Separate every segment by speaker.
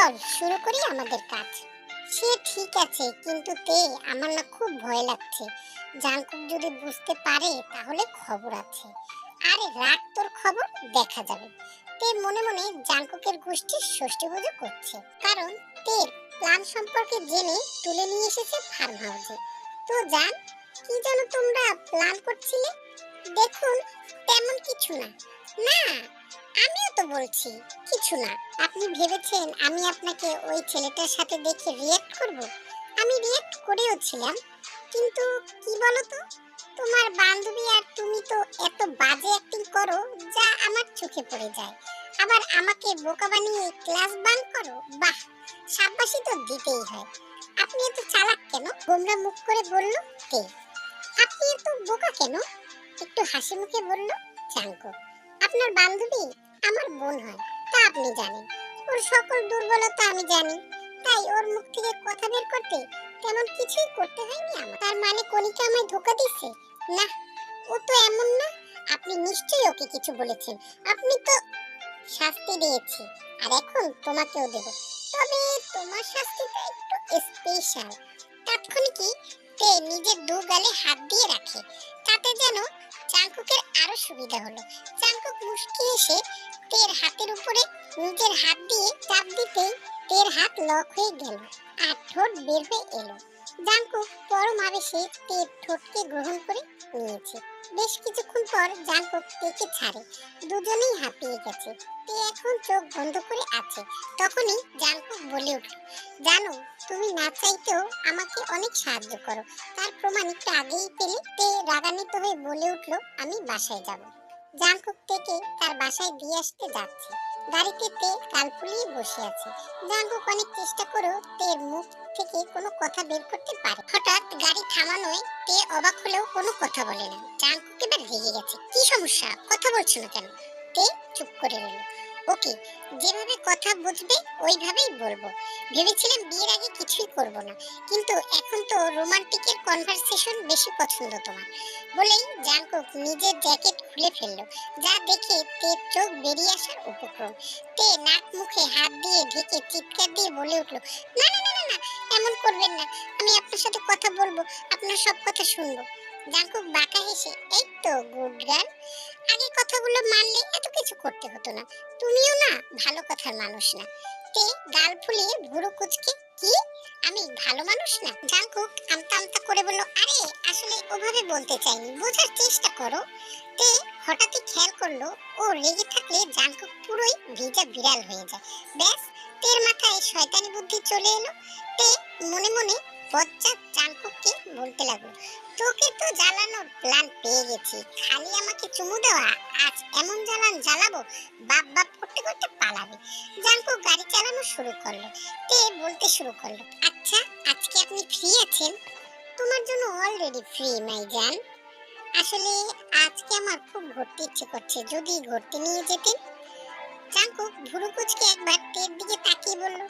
Speaker 1: চল শুরু করি আমাদের কাজ। সে ঠিক আছে, কিন্তু তে আমার না খুব ভয় লাগছে। জাঙ্কুক যদি বুঝতে পারে, তাহলে খবর আছে। আরে, রাখ তোর খবর, দেখা যাবে। তে মনে মনে জাঙ্কুকের গোষ্ঠীর ষষ্ঠী পুজো করছে। কারণ তে প্ল্যান সম্পর্কে জেনে তুলে নিয়ে এসেছে ফার্ম হাউসে তো জান, কি যেন তোমরা প্ল্যান করছিলে? দেখুন, তেমন কিছু না। না, আমিও তো বলছি, কিছু না। আপনি ভেবেছেন আমি আপনাকে ওই ছেলেটার সাথে দেখে রিয়েক্ট করব? আমি রিয়েক্ট করেও ছিলাম। কিন্তু কি বলো তো তোমার বান্ধবী আর তুমি তো এত বাজে অ্যাক্টিং করো যা আমার চোখে পড়ে যায়। আবার আমাকে বোকা বানিয়ে ক্লাস বান করো? বাহ, সাব্বাসি তো দিতেই হয়। আপনি এত চালাক কেন? গোমরা মুখ করে বলল, কে? আপনি এত বোকা কেন? একটু হাসি মুখে বলল জাঙ্কো আপনার বান্ধবী আমার বোন হয়, তা আপনি জানেন। ওর সকল দুর্বলতা আমি জানি। তাই ওর মুখ থেকে কথা বের করতে তেমন কিছুই করতে হয়নি আমার। তার মানে কণিকা আমায় ধোকা দিচ্ছে? না, ও তো এমন না। আপনি নিশ্চয়ই ওকে কিছু বলেছেন। আপনি তো শাস্তি দিয়েছি, আর এখন তোমাকেও দেব। তবে তোমার শাস্তিটা একটু স্পেশাল তাৎক্ষণিকই তে নিজের দু গালে হাত দিয়ে রাখে। তাতে যেন চাঙ্কুকের আরও সুবিধা হলো। চাঙ্কুক মুশকি এসে তের হাতের উপরে নিজের হাত দিয়ে চাপ দিতেই তের হাত লক হয়ে গেল আর ঠোঁট বের হয়ে এলো। জাঙ্কুক পরম আবেশে তের ঠোঁটকে গ্রহণ করে নিয়েছে। বেশ কিছুক্ষণ পর জাল তেকে ছাড়ে। দুজনেই হাঁপিয়ে গেছে। তে এখন চোখ বন্ধ করে আছে। তখনই জাঙ্কুক বলে উঠল, জানো, তুমি না চাইতেও আমাকে অনেক সাহায্য করো। তার প্রমাণ একটু আগেই পেলে তে রাগান্বিত হয়ে বলে উঠল, আমি বাসায় যাব। জাঙ্কুক থেকে তার বাসায় দিয়ে আসতে যাচ্ছে। গাড়িতে তে কাল বসে আছে। জাঙ্কুক অনেক চেষ্টা করেও তের মুখ থেকে কোনো কথা বের করতে পারে। হঠাৎ গাড়ি থামানোয় তে অবাক হলেও কোনো কথা বলে না। জাঙ্কুক এবার রেগে গেছে। কি সমস্যা? কথা বলছো না কেন? তে চুপ করে রইল। ওকে, যেভাবে কথা বুঝবে, ওইভাবেই বলব। ভেবেছিলাম বিয়ের আগে কিছুই করব না, কিন্তু এখন তো রোমান্টিকের কনভারসেশন বেশি পছন্দ তোমার। বলেই জাঙ্কুক নিজের জ্যাকেট খুলে ফেলল, যা দেখে তে চোখ বেরিয়ে আসার উপক্রম। তে নাক মুখে হাত দিয়ে ঢেকে চিৎকার দিয়ে বলে উঠল, না না না না এমন করবেন না, আমি আপনার সাথে কথা বলব, আপনার সব কথা শুনব। জাঙ্কুক বাঁকা হেসে, এই তো, গুড আগে কথাগুলো মানলে এত কিছু করতে হতো না। তুমিও না ভালো কথার মানুষ না। তে গাল ফুলিয়ে ভুরু কুচকে, কি? আমি ভালো মানুষ না? জাঙ্কুক আমতা আমতা করে বলল, আরে, আসলে ওভাবে বলতে চাইনি, বোঝার চেষ্টা করো। তে হঠাৎই খেয়াল করল, ও রেগে থাকলে জানকুক পুরোই ভিজা বিড়াল হয়ে যায়। ব্যাস তের মাথায় শয়তানি বুদ্ধি চলে এলো। তে মনে মনে বজ্জাত জাঙ্কুককে বলতে লাগল, তোকে তো জ্বালানোর প্ল্যান পেয়ে গেছি। খালি আমাকে চুমু দেওয়া, আজ এমন জ্বালান জ্বালাবো, বাপ বাপ করতে করতে পালাবে। জাঙ্কুক গাড়ি চালানো শুরু করল। তে বলতে শুরু করল আচ্ছা আজকে আপনি ফ্রি আছেন? তোমার জন্য অলরেডি ফ্রি মাই জান আসলে আজকে আমার খুব ঘুরতে ইচ্ছে করছে। যদি ঘুরতে নিয়ে যেতেন জাঙ্কুক ভুরু কুচকে একবার তের দিকে তাকিয়ে বলল,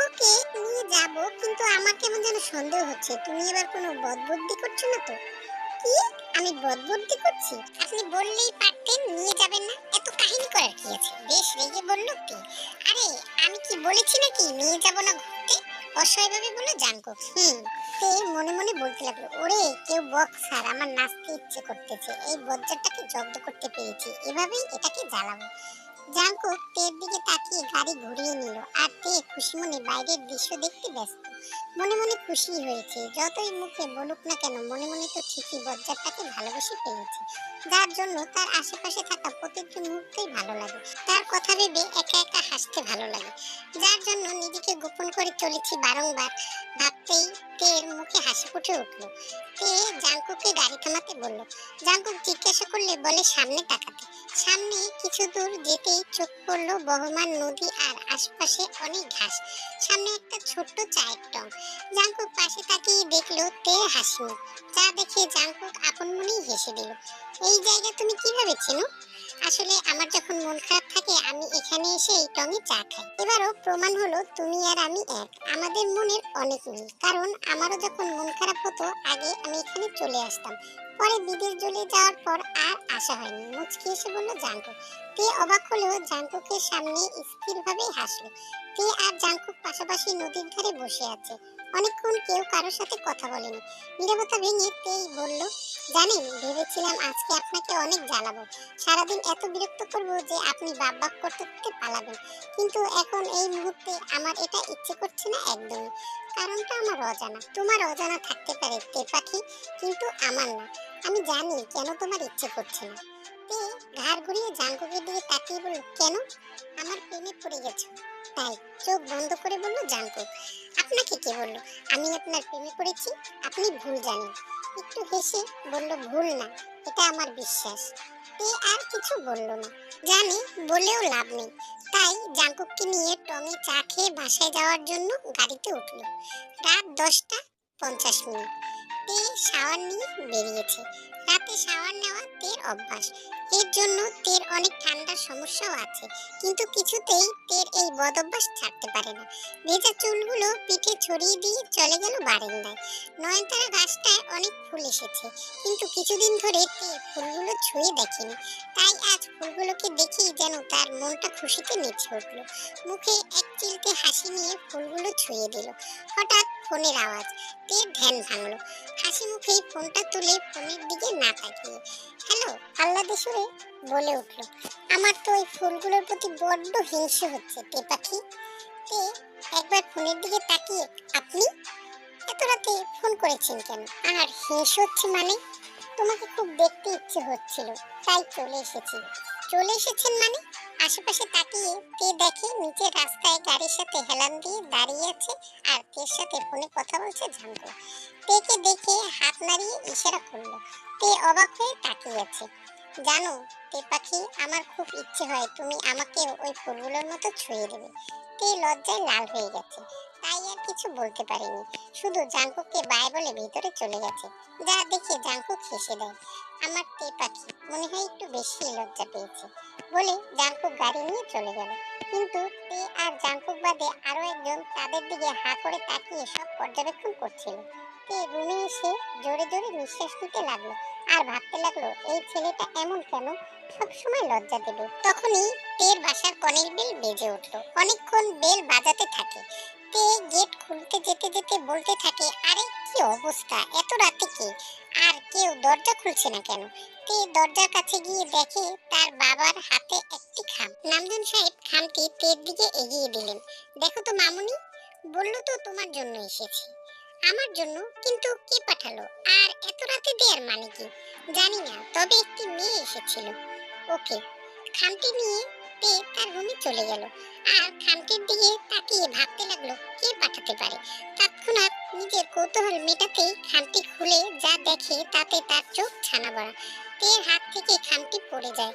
Speaker 1: ওকে নিয়ে যাব, কিন্তু আমার কেমন যেন সন্দেহ হচ্ছে। তুমি এবার কোনো বদবুদ্ধি করছ না তো? কি? আমি বদবুদ্ধি করছি? আপনি বললেই পারতেন, নিয়ে যাবেন না? এত কাহিনী করার কি আছে? বেশ রেগে বলল তে আরে, আমি কি বলেছি নাকি? নিয়ে যাব না ঘুরতে? অসহায়ভাবে বলল জাঙ্কুক হুম। তে মনে মনে বলতে লাগল, ওরে, কেউ বক স্যার, আমার নাচতে ইচ্ছে করতেছে। এই বজ্জারটাকে জব্দ করতে পেরেছি। এভাবেই এটাকে জ্বালাবো। জাঙ্কুক তের দিকে তাকিয়ে গাড়ি ঘুরিয়ে নিল আর তে খুশি মনে বাইরের দৃশ্য দেখতে ব্যস্ত। মনে মনে খুশি হয়েছে, যতই মুখে বলুক না কেন মনে মনে তো ঠিকই বজ্জারটাকে ভালোবেসে ফেলেছে যার জন্য তার আশেপাশে থাকা প্রতিটি মুহূর্তেই ভালো লাগে, তার কথা ভেবে একা একা হাসতে ভালো লাগে। যার জন্য নিজেকে গোপন করে চলেছি বারংবার, ভাবতেই তের মুখে হাসি ফুটে উঠল। তে জাঙ্কুকে গাড়ি থামাতে বলল? জাঙ্কুক জিজ্ঞাসা করলে বলে, সামনে তাকাতে। সামনে কিছু দূর যেতেই চোখ পড়ল বহমান নদী আর আশপাশে অনেক ঘাস। সামনে একটা ছোট্ট চায়ের টং। জাঙ্কুক পাশে তাকিয়ে দেখল তে হাসি মুখ যা দেখে জাঙ্কুক আপন মনেই হেসে দিল। এই জায়গা তুমি কীভাবে চেনো? আসলে আমার যখন মন খারাপ থাকে, আমি এখানে এসে এই টঙে চা খাই। এবারও প্রমাণ হলো তুমি আর আমি এক। আমাদের মনের অনেক মিল। কারণ আমারও যখন মন খারাপ হতো, আগে আমি এখানে চলে আসতাম। পরে বিদেশ জ্বলে যাওয়ার পর আর আসা হয়নি। মুচকি এসে বলল জাঙ্কুক তে অবাক হলেও জাঙ্কুকের সামনে স্থিরভাবে হাসলো। তে আর জাংকুক পাশাপাশি নদীর ধারে বসে আছে। অনেকক্ষণ কেউ কারোর সাথে কথা বলেনি। নীরবতা ভেঙে তেই বলল জানেন, ভেবেছিলাম আজকে আপনাকে অনেক জ্বালাবো। সারাদিন এত বিরক্ত করব যে আপনি বাপ বাপ করতে করতে পালাবেন। কিন্তু এখন এই মুহূর্তে আমার এটা ইচ্ছে করছে না একদমই। কারণটা আমার অজানা। তোমার অজানা থাকতে পারে, তে পাখি, কিন্তু আমার না। আমি জানি কেন তোমার ইচ্ছে করছে না। তে ঘাড় ঘুরিয়ে জাঙ্কুকের দিকে তাকিয়ে বলল, কেন? আমার প্রেমে পড়ে গেছো। তাই চোখ বন্ধ করে বলল জাঙ্কুক আপনাকে কে বলল? আমি আপনার প্রেমে পড়েছি, আপনি ভুল জানেন। একটু হেসে বলল, ভুল না, এটা আমার বিশ্বাস। তে আর কিছু বলল না। জানি, বলেও লাভ নেই। তাই জাঙ্কুককে নিয়ে টঙে চা খেয়ে বাসায় যাওয়ার জন্য গাড়িতে উঠল। রাত দশটা পঞ্চাশ মিনিট। তে শাওয়ার নিয়ে বেরিয়েছে। রাতে শাওয়ার নেওয়া তের অভ্যাস। এর জন্য তের অনেক ঠান্ডার সমস্যাও আছে। কিন্তু কিছুতেই তের এই বদ অভ্যাস ছাড়তে পারে না। ভেজা চুলগুলো পিঠে ছড়িয়ে দিয়ে চলে গেল বারান্দায়। নয়নতারা গাছটায় অনেক ফুল এসেছে। কিন্তু কিছুদিন ধরে তে ফুলগুলো ছুঁয়ে দেখেনি। তাই আজ ফুলগুলোকে দেখেই যেন তার মনটা খুশিতে নেচে উঠল। মুখে এক চিলতে হাসি নিয়ে ফুলগুলো ছুঁয়ে দিল। হঠাৎ ফোনের আওয়াজ। তের ধ্যান ভাঙলো। হাসি মুখেই ফোনটা তুলে ফোনের দিকে না তাকিয়ে। হ্যালো আল্লাহ সুরে বলে উঠল, আমার তো ওই ফুলগুলোর প্রতি বড্ড হিংসে হচ্ছে তে পাখি তে, একবার ফোনের দিকে তাকিয়ে, আপনি? এত রাতে ফোন করেছেন কেন? আর হিংসে হচ্ছে মানে? তোমাকে খুব দেখতে ইচ্ছে হচ্ছিল, তাই চলে এসেছি। চলে এসেছেন মানে? আশেপাশে তাকিয়ে তে দেখে নিচে রাস্তায় গাড়ির সাথে হেলান দিয়ে দাঁড়িয়ে আছে আর তের সাথে ফোনে কথা বলছে ঝাঙ্কু তেকে দেখে হাত নাড়িয়ে ইশারা করল। তে অবাক হয়ে তাকিয়ে আছে। জানো তে পাখি আমার খুব ইচ্ছে হয় তুমি আমাকে ওই ফুলগুলোর মতো ছুঁয়ে দেবে। তে লজ্জায় লাল হয়ে গেছে, তাই আর কিছু বলতে পারেনি। শুধু জাঙ্কুককে বাই বলে ভিতরে চলে গেছে। যা দেখে জাঙ্কুক হেসে দেয়, আমার তে পাখি মনে হয় একটু বেশি লজ্জা পেয়েছে। বলে জাঙ্কুক গাড়ি নিয়ে চলে গেল। কিন্তু তে আর জাঙ্কুক বাদে আরও একজন তাদের দিকে হা করে তাকিয়ে সব পর্যবেক্ষণ করছিল। তে রুমে এসে জোরে জোরে নিঃশ্বাস নিতে লাগল। আর ভাবতে লাগল, এই ছেলেটা এমন কেন? সবসময় লজ্জা দেবে। তখনই তের বাসার কনের বেল বেজে উঠল। অনেকক্ষণ বেল বাজাতে থাকে। তে গেট খুলতে যেতে যেতে বলতে থাকে, আরে, কি অবস্থা? এত রাতে কি? আর কেউ দরজা খুলছে না কেন? তে দরজার কাছে গিয়ে দেখে তার বাবার হাতে একটি খাম। নামজন সাহেব খামটি তের দিকে এগিয়ে দিলেন। দেখো তো মামুনি, বলল তো তোমার জন্য এসেছি। আমার জন্য কিন্তু কে পাঠালো? আর এত রাতে দেয়ার মানে কি? জানি না, তবে একটি মেয়ে এসেছিল। ওকে খামটি নিয়ে তে তার রুমে চলে গেল। আর খামটির দিকে তাকিয়ে ভাবতে লাগল, কে পাঠাতে পারে? তৎক্ষণাৎ নিজের কৌতূহল মেটাতে খামটি খুলে যা দেখে তাতে তার চোখ ছানা বড়া তের হাত থেকে খামটি পড়ে যায়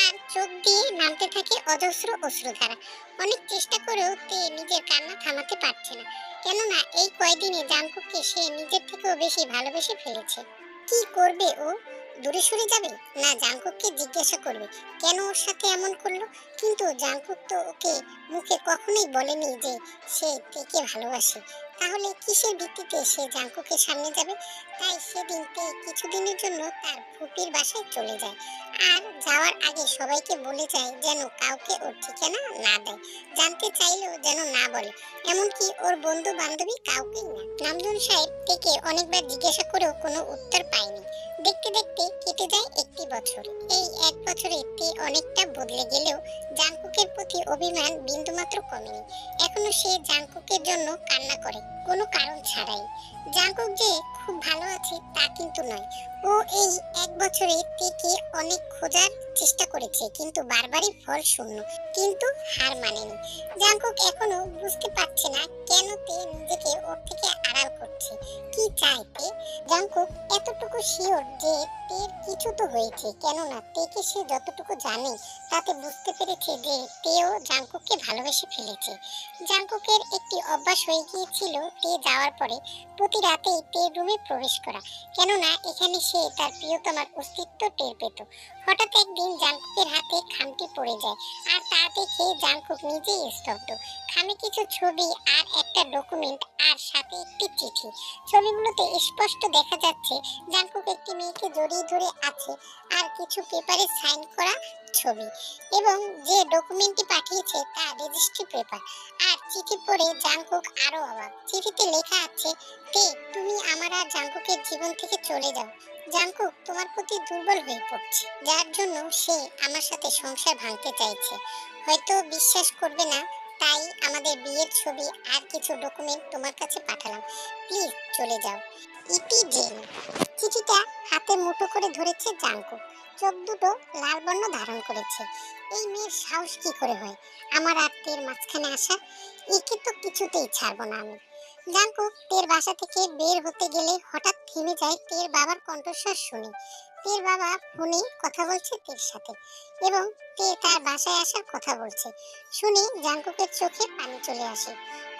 Speaker 1: আর চোখ দিয়ে নামতে থাকে অজস্র অশ্রুধারা। অনেক চেষ্টা করেও তে নিজের কান্না থামাতে পারছে না। কেননা এই কয়দিনে জাঙ্কুককে সে নিজের থেকেও বেশি ভালোবেসে ফেলেছে। কি করবে ও? দূরে সরে যাবে? না জাঙ্কুককে জিজ্ঞাসা করবে, কেন ওর সাথে এমন করল? কিন্তু জাঙ্কুক তো ওকে মুখে কখনোই বলেনি যে সে তেকে ভালোবাসে। তাহলে কিসের ভিত্তিতে সে জাঙ্কুকের সামনে যাবে? তাই সেদিন তে কিছুদিনের জন্য তার ফুপির বাসায় চলে যায়। আর যাওয়ার আগে সবাইকে বলে যায় যেন কাউকে ওর ঠিকানা না দেয়। জানতে চাইলেও যেন না বলে। এমনকি ওর বন্ধু বান্ধবী কাউকেই না। নামজন সাহেব থেকে অনেকবার জিজ্ঞাসা করেও কোনো উত্তর পায়নি। দেখতে দেখতে কেটে যায় একটি বছর। এই এক বছরে তে অনেকটা বদলে গেলেও জাংকুকের প্রতি অভিমান বিন্দুমাত্র কমেনি। এখনও সে জাংকুকের জন্য কান্না করে, কোনো কারণ ছাড়াই। জাংকুক যে খুব ভালো আছে, তা কিন্তু নয়। ও এই এক বছরে তেকে অনেক খোঁজার চেষ্টা করেছে, কিন্তু বারবারই ফল শূন্য, কিন্তু হার মানেনি। জাংকুক এখনও বুঝতে পারছে না কেন তে নিজেকে ওর থেকে আড়াল করছে। কি চায় তে জাংকুক এতটুকু শিওর যে তের কিছু তো হয়েছে, কেননা তেকে সে যতটুকু জানে, তাতে বুঝতে পেরেছে যে তেও জাংকুককে ভালোবেসে ফেলেছে। জাংকুকের একটি অভ্যাস হয়ে গিয়েছিল, তে যাওয়ার পরে প্রতি রাতেই তের রুমে প্রবেশ করা। কেননা এখানে সে তার প্রিয়তমার অস্তিত্ব টের পেত। হঠাৎ একদিন জাংকুকের হাতে খামটি পড়ে যায় আর তা দেখে জাংকুক নিজেই স্তব্ধ। খামে কিছু ছবি আর একটা ডকুমেন্ট আর সাথে একটি চিঠি। ছবিগুলোতে স্পষ্ট দেখা যাচ্ছে জাংকুক একটি মেয়েকে জড়িয়ে ধরে আছে আর কিছু পেপারে সাইন করা ছবি এবং যে ডকুমেন্টটি পাঠিয়েছে তা রেজিস্ট্রি পেপার। আর চিঠি পড়ে জাংকুক আরও অবাক। চিঠিতে লেখা আছে তে তুমি আমার আর জাংকুকের জীবন থেকে চলে যাও। জাংকুক তোমার প্রতি দুর্বল হয়ে পড়ছে। যার জন্য সে আমার সাথে সংসার ভাঙতে চাইছে। হয়তো বিশ্বাস করবে না, তাই আমাদের বিয়ের ছবি আর কিছু ডকুমেন্ট তোমার কাছে পাঠালাম। প্লিজ চলে যাও। ইপি জেন চিঠিটা হাতে মুঠো করে ধরেছে জাংকুক। চোখ দুটো লাল বর্ণ ধারণ করেছে। এই মেয়ের সাহস কি করে হয়? আমার আর তের মাঝখানে আসা, একে তো কিছুতেই ছাড়বো না আমি। জাংকুক তের বাসা থেকে বের হতে গেলে হঠাৎ থেমে যায় তের বাবার কণ্ঠস্বর শুনে। তের বাবা ফোনে কথা বলছে তের সাথে এবং তে তার বাসায় আসার কথা বলছে। শুনে জাংকুকের চোখে পানি চলে আসে।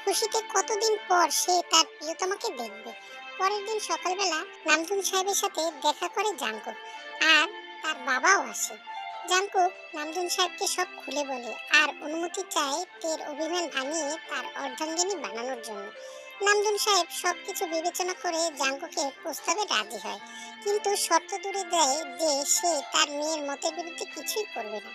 Speaker 1: খুশিতে কতদিন পর সে তার প্রিয়তমাকে দেখবে। পরের দিন সকালবেলা নামদুন সাহেবের সাথে দেখা করে জাংকুক আর তার বাবাও আসে। জাংকুক নামদুন সাহেবকে সব খুলে বলে, আর অনুমতি চায় তের অভিমান ভাঙিয়ে তার অর্ধাঙ্গিনী বানানোর জন্য। নামদুন সাহেব সবকিছু বিবেচনা করে জাংকুকের প্রস্তাবে রাজি হয়। কিন্তু শর্ত দূরে দেয় যে সে তার মেয়ের মতের বিরুদ্ধে কিছুই করবে না।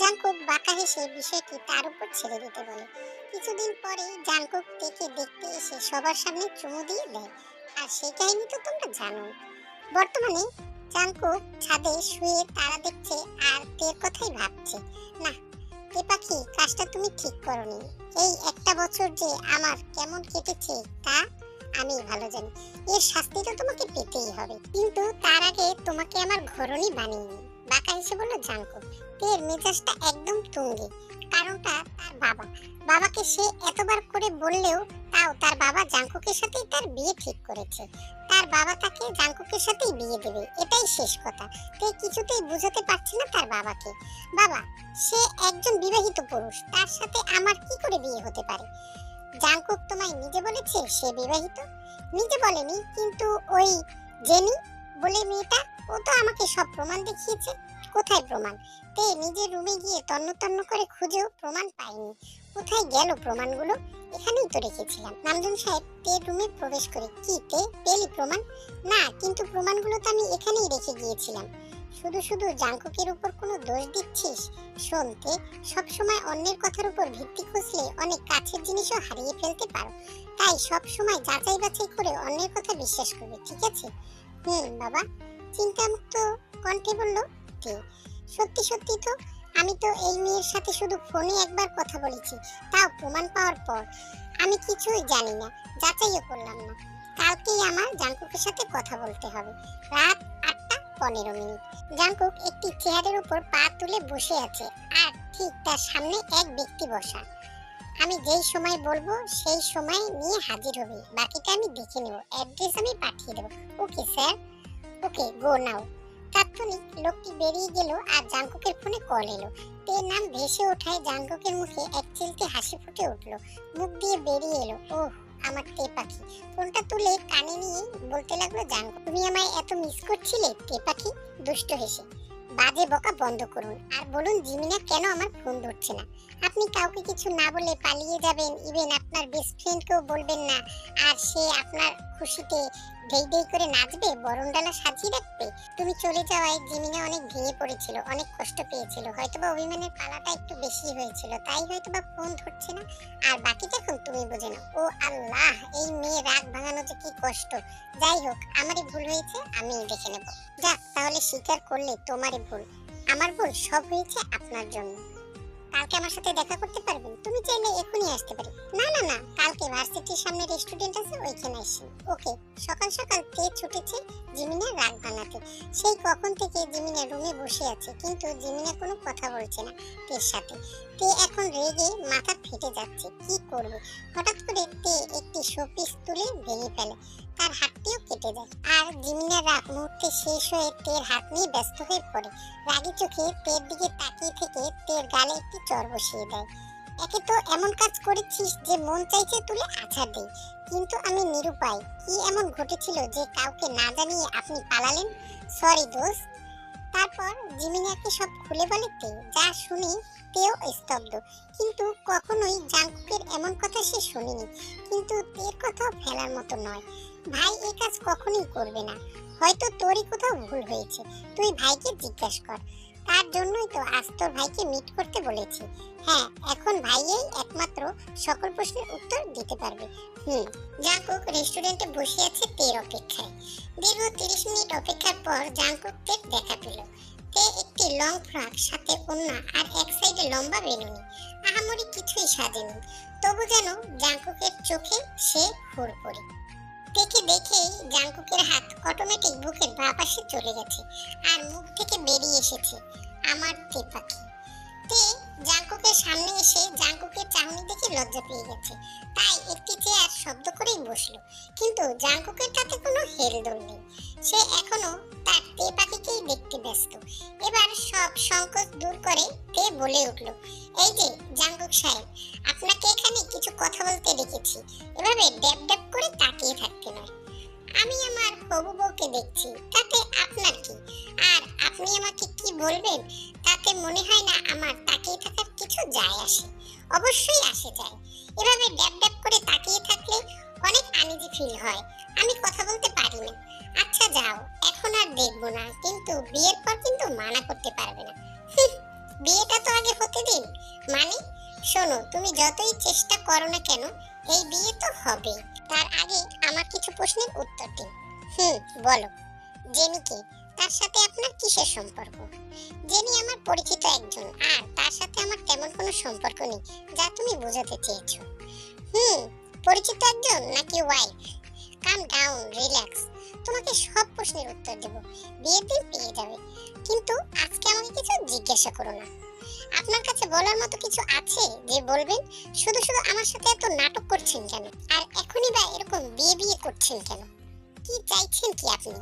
Speaker 1: জাংকুক বাঁকা হেসে বিষয়টি তার উপর ছেড়ে দিতে বলে। কিছুদিন পরে জাংকুক তেকে দেখতে এসে সবার সামনে চুমু দিয়ে দেয়। আর সেই কাহিনী তো তোমরা জানো। বর্তমানে জাংকুক ছাদে শুয়ে তারা দেখছে আর তের কথাই ভাবছে, না এ পাখি? কাজটা তুমি ঠিক করনি। এই একটা বছর যে আমার কেমন কেটেছে তা আমি ভালো জানি। এর শাস্তি তো তোমাকে পেতেই হবে। কিন্তু তার আগে তোমাকে আমার ঘরণই বানিয়ে বাঁকা হেসে বলল জাংকুক তের মেজাজটা একদম তুঙ্গে। কারণটা তার বাবা। বাবাকে সে এতবার করে বললেও তাও তার বাবা জাংকুকের সাথেই তার বিয়ে ঠিক করেছে। তার বাবা তাকে জাংকুকের সাথেই বিয়ে দেবে। এটাই শেষ কথা। তে কিছুতেই বুঝাতে পারছে না তার বাবাকে। বাবা, সে একজন বিবাহিত পুরুষ। তার সাথে আমার কি করে বিয়ে হতে পারে? জাংকুক তোমায় নিজে বলেছে সে বিবাহিত? নিজে বলেনি, কিন্তু ওই জেনি বলে মেয়েটা, ও তো আমাকে সব প্রমাণ দেখিয়েছে। কোথায় প্রমাণ? তে, নিজের রুমে গিয়ে তন্ন তন্ন করে খুঁজেও প্রমাণ পাইনি। কোথায় গেল প্রমাণগুলো? এখানেই তো রেখেছিলাম। নামজন সাহেব, তে রুমে প্রবেশ করে কি, তে পেলি প্রমাণ? না, কিন্তু প্রমাণগুলো তো আমি এখানেই রেখে গিয়েছিলাম। শুধু শুধু জাংকুকের উপর কোনো দোষ দিচ্ছিস? শুনতে সব সময় অন্যের কথার উপর ভিত্তি খুঁজলে অনেক কাছের জিনিসও হারিয়ে ফেলতে পারো। তাই সব সময় যাচাই বাছাই করে অন্যের কথা বিশ্বাস করবে, ঠিক আছে? হুম বাবা। চিন্তামুক্ত কণ্ঠে বলল তে সত্যি সত্যি তো, আমি তো এই মেয়ের সাথে শুধু ফোনে একবার কথা বলেছি। তাও প্রমাণ পাওয়ার পর। আমি কিছুই জানি না, যাচাইও করলাম না। কালকেই আমার জাংকুকের সাথে কথা বলতে হবে। রাত আটটা পনেরো মিনিট। জাংকুক একটি চেয়ারের উপর পা তুলে বসে আছে। আর ঠিক তার সামনে এক ব্যক্তি বসা। আমি যেই সময় বলব, সেই সময় নিয়ে হাজির হবে। বাকিটা আমি দেখে নেব। অ্যাড্রেস আমি পাঠিয়ে দেবো। ওকে স্যার ওকে গো নাও তাৎক্ষণিক লোকটি বেরিয়ে গেল আর জাংকুকের ফোনে কল এলো। তে নাম ভেসে ওঠায় জাংকুকের মুখে এক চিলতে হাসি ফুটে উঠল। মুখ দিয়ে বেরিয়ে এলো। ওহ, আমার তে পাখি। ফোনটা তুলে কানে নিয়ে বলতে লাগল জাংকুক তুমি আমায় এত মিস করছিলে, তে পাখি? দুষ্ট হেসে। বাজে বকা বন্ধ করুন। আর বলুন, জিমিনা কেন আমার ফোন ধরছে না? আপনি কাউকে কিছু না বলে পালিয়ে যাবেন। ইভেন আপনার বেস্ট ফ্রেন্ডকেও বলবেন না। আর সে আপনার খুশিতে দেই দেই করে নাচবে, বরণডালা সাজিয়ে রাখবে। তুমি চলে যাওয়ায় জিমিনা অনেক ভেঙে পড়েছিল, অনেক কষ্ট পেয়েছিল। হয়তোবা অভিমানের পালাটা একটু বেশি হয়েছিল, তাই হয়তোবা ফোন ধরছে না। আর বাকিটা এখন তুমি বুঝে নাও। ও আল্লাহ, এই মেয়ে রাগ ভাঙানো যে কি কষ্ট। যাই হোক, আমারই ভুল হয়েছে আমি দেখে নেব। যাক, তাহলে স্বীকার করলে তোমারই ভুল। আমার ভুল, সব হয়েছে আপনার জন্য। কালকে আমার সাথে দেখা করতে পারবেন তুমি চাইলে এখনই আসতে পারি। না না না, কালকে ভার্সিটির সামনে রেস্টুরেন্ট আছে, ওইখানে আসি। ওকে, সকাল সকাল তে ছুটেছে জিমিনা রাগ বানাতে। সেই কখন থেকে জিমিনা রুমে বসে আছে, কিন্তু জিমিনা কোনো কথা বলছে না তের সাথে তে এখন রেগে মাথা ফেটে যাচ্ছে, কি করবে? হঠাৎ করে তে একটি শোপিস তুলে ভেঙে ফেলে। তার হাতটিও কেটে যায়। আর জিমিনার রাগ মুহূর্তে শেষ হয়ে তের হাত নিয়ে ব্যস্ত হয়ে পড়ে। রাগি চোখে তের দিকে তাকিয়ে থেকে তের গালে একটি চর বসিয়ে দেয়। একে তো এমন কাজ করেছিস যে মন চাইছে তুলে আছাড় দেই কিন্তু আমি নিরুপায়। কি এমন ঘটেছিল যে কাউকে না জানিয়ে আপনি পালালেন? সরি দোস্ত তারপর জিমিনাকে সব খুলে বলে তে যা শুনি তেও স্তব্ধ। কিন্তু কখনোই জাঙ্কুকের এমন কথা সে শুনিনি। কিন্তু তের কথাও ফেলার মতো নয়। ভাই এ কাজ কখনোই করবে না। হয়তো তোরই কোথাও ভুল হয়েছে। তুই ভাইকে জিজ্ঞাসা কর। তার জন্যই তো আজ তোর ভাইকে মিট করতে বলেছি। হ্যাঁ এখন ভাইয়েই একমাত্র সকল প্রশ্নের উত্তর দিতে পারবে। হুম, জাঙ্কুক রেস্টুরেন্টে বসে আছে তের অপেক্ষায়। দীর্ঘ তিরিশ মিনিট অপেক্ষার পর জাঙ্কুক তের দেখা পেল। তে একটি লং ফ্রক সাথে ওন্না আর এক সাইডে লম্বা বেনুনি। আহামরি কিছুই সাজেনি। তবু যেন জাঙ্কুকের চোখে সে হুড় পড়ে দেখে দেখেই জাঙ্কুকের হাত অটোমেটিক বুকের বাঁ পাশে চলে গেছে আর মুখ থেকে বেরিয়ে এসেছে আমার তে পাখি তে জাঙ্কুকের সামনে এসে জাঙ্কুকের চাহনি দেখে লজ্জা পেয়ে গেছে। তাই একটি চেয়ার শব্দ করেই বসল। কিন্তু জাঙ্কুকের তাতে কোনো হেলদোল নেই। সে এখনও তার তে পাখিকেই দেখতে ব্যস্ত। এবার সব সংকোচ দূর করে তে বলে উঠল, এই যে জাঙ্কুক সাহেব, আপনাকে এখানে কিছু কথা বলতে ডেকেছি এভাবে ড্যাব ড্যাব করে তাকিয়ে থাকতে নয়। আমি আমার হবু বউকে দেখছি। তাতে আপনার কি? আর আপনি আমাকে কি বলবেন? তাতে মনে হয় না আমার তাকিয়ে থাকার কিছু যায় আসে। অবশ্যই আসে যায়। এভাবে ড্যাব ড্যাব করে তাকিয়ে থাকলে অনেক আনিজি ফিল হয়। আমি কথা বলতে পারি না আচ্ছা যাও, এখন আর দেখব না। কিন্তু বিয়ের পর কিন্তু মানা করতে পারবে না। বিয়েটা তো আগে হতে দিন। মানে শোনো, তুমি যতই চেষ্টা করো না কেন, এই বিয়ে তো হবে তার আগে আমার কিছু প্রশ্নের উত্তর দিন। হুম, বলো। জেনিকে তার সাথে আপনার কিসের সম্পর্ক? জেনি আমার পরিচিত একজন, আর তার সাথে আমার তেমন কোনো সম্পর্ক নেই, যা তুমি বোঝাতে চেয়েছো। হুম, পরিচিত একজন নাকি ওয়াইফ কাম ডাউন রিল্যাক্স তোমাকে সব প্রশ্নের উত্তর দেব, বিয়ের দিন পেয়ে যাবে। কিন্তু আজকে আমাকে কিছু জিজ্ঞাসা করো না। আপনার কাছে বলার মতো কিছু আছে যে বলবেন, শুধু শুধু আমার সাথে এত নাটক করছেন কেন? আর এখনই বা এরকম বিয়ে বিয়ে করছেন কেন? কি চাইছেন কি আপনি?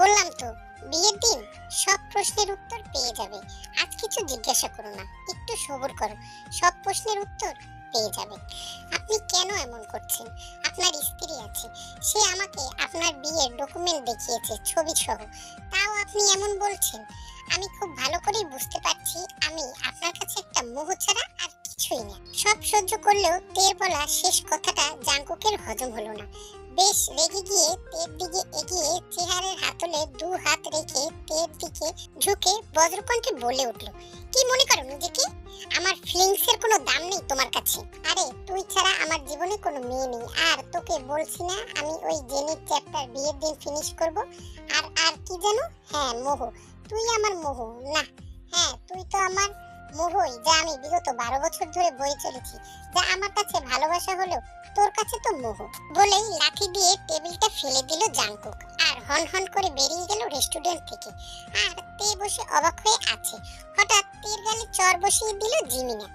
Speaker 1: বললাম তো বিয়ের দিন সব প্রশ্নের উত্তর পেয়ে যাবে। আজ কিছু জিজ্ঞাসা করো না, একটু সবর করো। সব প্রশ্নের উত্তর পেয়ে যাবে। আপনি কেন এমন করছেন? আপনার স্ত্রী আছে, সে আমাকে আপনার বিয়ের ডকুমেন্ট দেখিয়েছে ছবি সহ তাও আপনি এমন বলছেন? আমি খুব ভালো করেই বুঝতে পারছি, আমি আপনার কাছে একটা মোহ ছাড়া আর কিছুই না। সব সহ্য করলেও তের বলা শেষ কথাটা জাঙ্কুকের হজম হলো না। বেশ রেগে গিয়ে তের দিকে এগিয়ে চেহারের হাতলে দু হাত রেখে তের দিকে ঝুঁকে বজ্রকণ্ঠে বলে উঠল, কি মনে করো নিজেকে? আমার ফিলিংস এর কোনো দাম নেই তোমার কাছে। আরে, তুই ছাড়া আমার জীবনে কোনো মেয়ে নেই। আর তোকে বলছি না, আমি ওই জেনির চ্যাপ্টার বিয়ের দিন ফিনিশ করব। আর আর কি জানো হ্যাঁ মোহ। তুই আমার মোহ, না। হ্যাঁ তুই তো আমার মোহই, যা আমি বিগত বারো বছর ধরে বয়ে চলেছি, যা আমার কাছে ভালোবাসা হলো, তোর কাছে তো মোহ। বলেই লাঠি দিয়ে টেবিলটা ফেলে দিল জাঙ্কুক আর হন হন করে বেরিয়ে গেল রেস্টুরেন্ট থেকে। আর তে বসে অবাক হয়ে আছে। হঠাৎ তের গালে চর বসিয়ে দিল জিমিনা।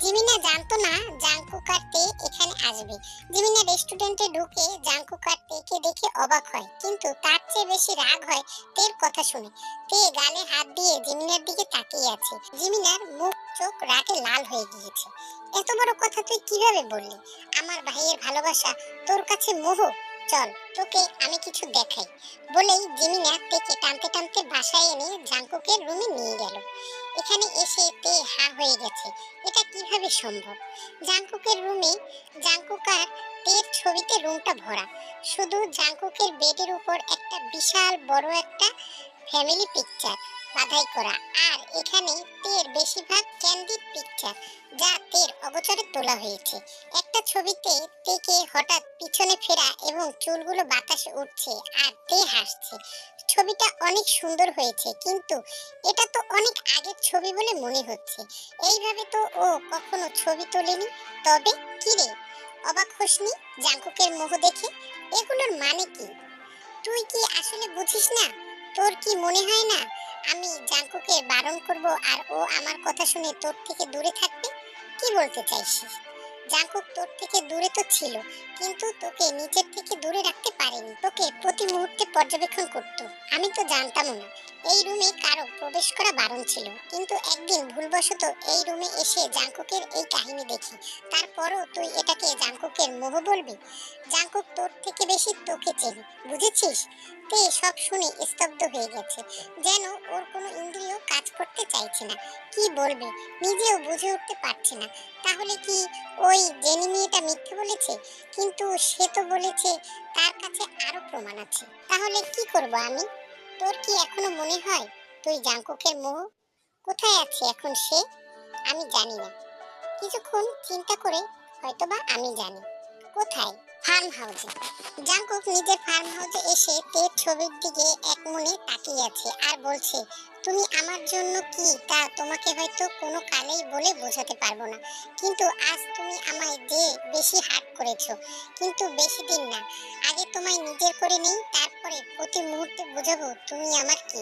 Speaker 1: জিমিনা জানতো না জাঙ্কুক আর তে এখানে আসবে। জিমিনা রেস্টুরেন্টে ঢুকে জাঙ্কুক আর তেকে দেখে অবাক হয়। কিন্তু তার চেয়ে বেশি রাগ হয় তের কথা শুনে। তে গালে হাত দিয়ে জিমিনার দিকে তাকিয়ে আছে। জিমিনার মুখ, চোখ রাগে লাল হয়ে গিয়েছে। এত বড় কথা তুই কীভাবে বললি? আমার ভাইয়ের ভালোবাসা তোর কাছে মোহ। চল, তোকে আমি কিছু দেখাই। বলেই জিমিনা তেকে টানতে টানতে বাসায় এনে জাঙ্কুকের রুমে নিয়ে গেল। এখানে এসে তে হা হয়ে গেছে। এটা কীভাবে সম্ভব? জাঙ্কুকের রুমে জাঙ্কুক আর তের ছবিতে রুমটা ভরা। শুধু জাঙ্কুকের বেডের উপর একটা বিশাল বড় একটা ফ্যামিলি পিকচার বাধাই করা। আর এখানে তের বেশিরভাগ ক্যান্ডিড পিকচার যা তের অগোচরে তোলা হয়েছে। একটা ছবিতে তেকে হঠাৎ পিছনে ফেরা এবং চুলগুলো বাতাসে উঠছে আর তে হাসছে। ছবিটা অনেক সুন্দর হয়েছে, কিন্তু এটা তো অনেক আগের ছবি বলে মনে হচ্ছে। এইভাবে তো ও কখনো ছবি তোলেনি। তবে কি রে? অবাক হোসনি জাঙ্কুকের মোহ দেখে। এগুলোর মানে কি? তুই কি আসলে বুঝিস না? তোর কি মনে হয় না আমি জাঙ্কুকে বারণ করব আর ও আমার কথা শুনে তোর থেকে দূরে থাকবে? কি বলতে চাইছিস? জাঙ্কুক তোর থেকে দূরে তো ছিল, কিন্তু তোকে নিজের থেকে দূরে রাখতে পারেনি। তোকে প্রতি মুহূর্তে পর্যবেক্ষণ করত। আমি তো জানতামও না। এই রুমে কারও প্রবেশ করা বারণ ছিল। কিন্তু একদিন ভুলবশত এই রুমে এসে জাঙ্কুকের এই কাহিনী দেখি। তারপরও তুই এটাকে জাঙ্কুকের মোহ বলবি? জাঙ্কুক তোর থেকে বেশি তোকে চেনে, বুঝেছিস? তে সব শুনে স্তব্ধ হয়ে গেছে, যেন ওর কোনো ইন্দ্রিয় কাজ করতে চাইছে না। কি বলবে? নিজেও বুঝে উঠতে পারছে না। তাহলে কি ওই জেনি মেয়েটা মিথ্যে বলেছে? কিন্তু সে তো বলেছে, তার কাছে আরও প্রমাণ আছে। তাহলে কি করব আমি? তোর কি এখনও মনে হয় তুই জাঙ্কুকের মোহ? কোথায় আছে এখন সে? আমি জানি না। কিছুক্ষণ চিন্তা করে হয়তোবা আমি জানি। কোথায়? ফার্ম হাউসে জাঙ্কুক নিজের ফার্ম হাউসে এসে তের ছবির দিকে এক মনে তাকিয়ে আছে আর বলছে তুমি আমার জন্য কি? তা তোমাকে হয়তো কোনো কালেই বলে বোঝাতে পারব না। কিন্তু আজ তুমি আমায় যে বেশি হার্ট করেছ, কিন্তু বেশি দিন না। আগে তোমায় নিজের করে নেই, তারপরে প্রতি মুহূর্তে বোঝাবো তুমি আমার কি।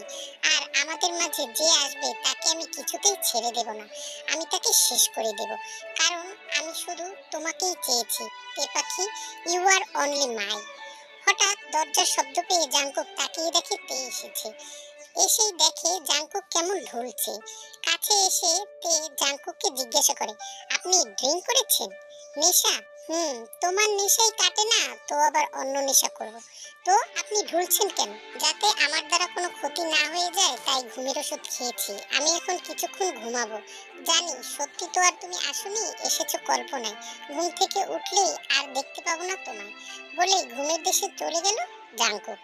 Speaker 1: আর আমাদের মাঝে যে আসবে, তাকে আমি কিছুতেই ছেড়ে দেব না। আমি তাকে শেষ করে দেব। কারণ আমি শুধু তোমাকেই চেয়েছি তে পাখি ইউ আর অনলি মাই হঠাৎ দরজার শব্দ পেয়ে জাঙ্কুক তাকিয়ে দেখে পেয়ে এসেছে। এসেই দেখে জাঙ্কুক কেমন ঢুলছে। কাছে এসে তে জাঙ্কুককে জিজ্ঞাসা করে, আপনি ড্রিঙ্ক করেছেন? নেশা? হুম, তোমার নেশাই কাটে না, তো আবার অন্য নেশা করব। তো আপনি ঢুলছেন কেন? যাতে আমার দ্বারা কোনো ক্ষতি না হয়ে যায়, তাই ঘুমের ওষুধ খেয়েছি। আমি এখন কিছুক্ষণ ঘুমাবো। জানি, সত্যি তো আর তুমি আসনি, এসেছ কল্পনায়। ঘুম থেকে উঠলেই আর দেখতে পাবো না তোমায়। বলে ঘুমের দেশে চলে গেল জাঙ্কুক